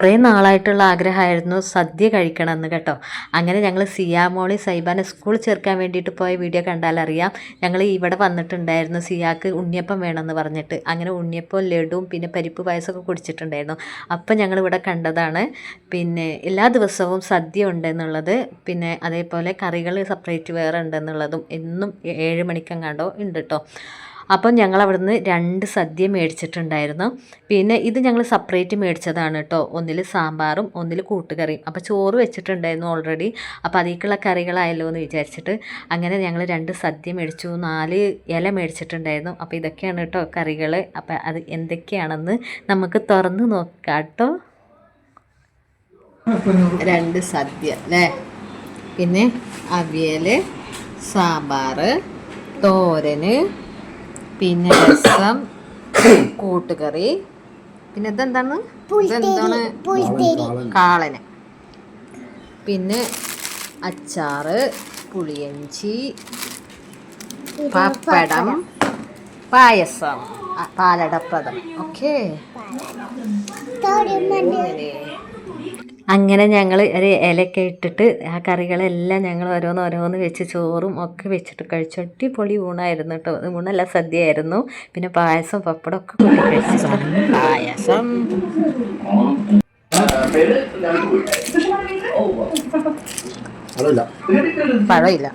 കുറേ നാളായിട്ടുള്ള ആഗ്രഹമായിരുന്നു സദ്യ കഴിക്കണമെന്ന് കേട്ടോ. അങ്ങനെ ഞങ്ങൾ സിയാമോളി സൈബാനെ സ്കൂളിൽ ചേർക്കാൻ വേണ്ടിയിട്ട് പോയ വീഡിയോ കണ്ടാലറിയാം. ഞങ്ങൾ ഇവിടെ വന്നിട്ടുണ്ടായിരുന്നു സിയാക്ക് ഉണ്ണിയപ്പം വേണമെന്ന് പറഞ്ഞിട്ട്. അങ്ങനെ ഉണ്ണിയപ്പം ലഡുവും പിന്നെ പരിപ്പ് പായസമൊക്കെ കുടിച്ചിട്ടുണ്ടായിരുന്നു. അപ്പം ഞങ്ങൾ ഇവിടെ കണ്ടതാണ്. പിന്നെ എല്ലാ ദിവസവും സദ്യ ഉണ്ടെന്നുള്ളത് പിന്നെ അതേപോലെ കറികൾ സെപ്പറേറ്റ് വേറെ ഉണ്ടെന്നുള്ളതും എന്നും ഏഴ് മണിക്കെങ്ങാണ്ടോ ഉണ്ട് കേട്ടോ. അപ്പം ഞങ്ങൾ അവിടുന്ന് രണ്ട് സദ്യ മേടിച്ചിട്ടുണ്ടായിരുന്നു. പിന്നെ ഇത് ഞങ്ങൾ സെപ്പറേറ്റ് മേടിച്ചതാണ് കേട്ടോ ഒന്നിൽ സാമ്പാറും ഒന്നിൽ കൂട്ടുകറിയും. അപ്പോൾ ചോറ് വെച്ചിട്ടുണ്ടായിരുന്നു ഓൾറെഡി അപ്പോൾ അതിലേക്കുള്ള കറികളായല്ലോ എന്ന് വിചാരിച്ചിട്ട് അങ്ങനെ ഞങ്ങൾ രണ്ട് സദ്യ മേടിച്ചു. നാല് ഇല മേടിച്ചിട്ടുണ്ടായിരുന്നു. അപ്പോൾ ഇതൊക്കെയാണ് കേട്ടോ കറികൾ അപ്പോൾ അത് എന്തൊക്കെയാണെന്ന് നമുക്ക് തുറന്ന് നോക്കാം കേട്ടോ രണ്ട് സദ്യ അല്ലേ പിന്നെ അവിയൽ സാമ്പാർ തോരന് പിന്നെ രസം കൂട്ടുകറി. പിന്നെ ഇതെന്താണ്? ഇതെന്താണ്? കാളന്. പിന്നെ അച്ചാറ് പുളിയഞ്ചി പപ്പടം പായസം പാലടപ്രദം ഓക്കേ. അങ്ങനെ ഞങ്ങൾ ഒരു ഇലയൊക്കെ ഇട്ടിട്ട് ആ കറികളെല്ലാം ഞങ്ങൾ ഓരോന്ന് ഓരോന്ന് വെച്ച് ചോറും ഒക്കെ വെച്ചിട്ട് കഴിച്ചു. അടിപൊളി ഊണായിരുന്നു കേട്ടോ. അത് ഊണല്ല സദ്യയായിരുന്നു. പിന്നെ പായസം പപ്പടം ഒക്കെ കൂട്ടി കഴിച്ചു പായസം. പഴമില്ല.